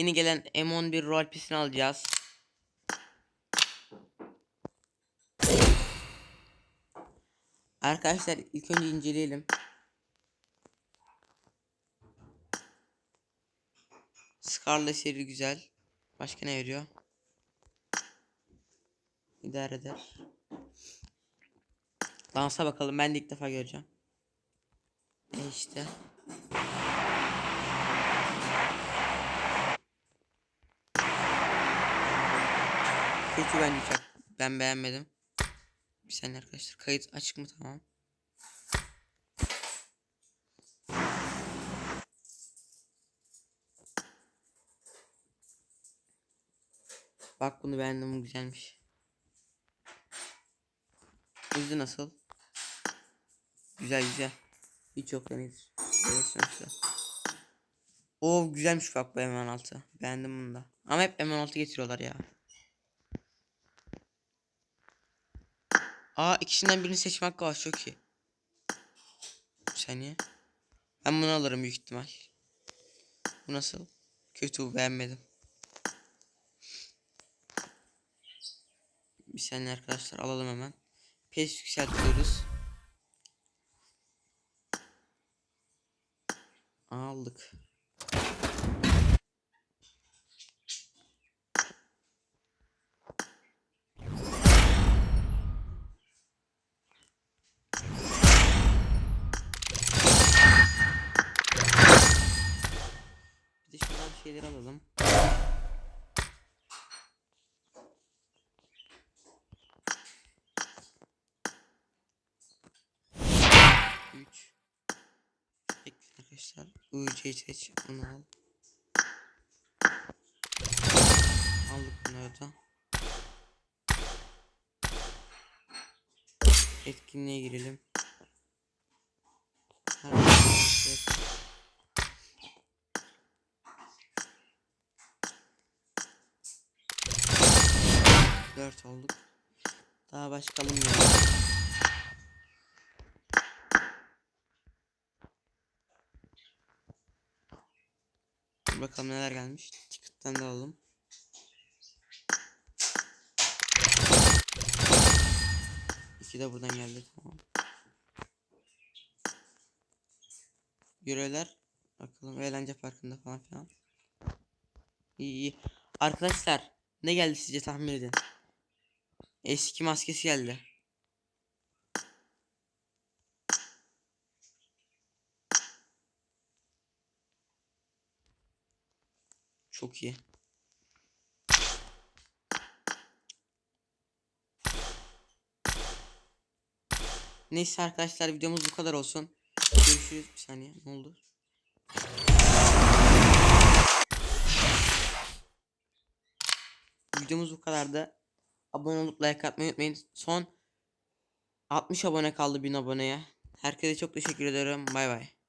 Yeni gelen M11 rol pisini alacağız. Arkadaşlar ilk önce inceleyelim. Scarlet seri güzel. Başka ne veriyor? İdare eder. Dansa bakalım. Ben de ilk defa göreceğim. E işte. Kötü bence çok. Ben beğenmedim. Bir saniye arkadaşlar. Kayıt açık mı? Tamam. Bak bunu beğendim. Güzelmiş. Hızlı nasıl? Güzel güzel. Hiç yok iyidir. Evet. Oo güzelmiş bak bu M16. Beğendim bunu da. Ama hep M16 getiriyorlar ya. Aa ikisinden birini seçme hakkı var çok iyi. Bir. Ben bunu alırım büyük ihtimal. Bu nasıl? Kötü beğenmedim. Bir saniye arkadaşlar alalım hemen. Pes yükseltiyoruz. Aldık. Şeyleri alalım. Üç. Bekle arkadaşlar. UC seç. Bunu al. Aldık bunları da. Etkinliğe girelim. 4 olduk. Daha başkalım ya. Bakalım neler gelmiş. Ticket'tan da alalım. İki de buradan geldi. Tamam. Görevler bakalım eğlence parkında falan filan. İyi iyi. Arkadaşlar ne geldi sizce tahmin edin. Eski maskesi geldi. Çok iyi. Neyse arkadaşlar videomuz bu kadar olsun. Görüşürüz. Bir saniye ne oldu? Videomuz bu kadardı. Abone olup like atmayı unutmayın. Son 60 abone kaldı 1000 aboneye. Herkese çok teşekkür ederim. Bay bay.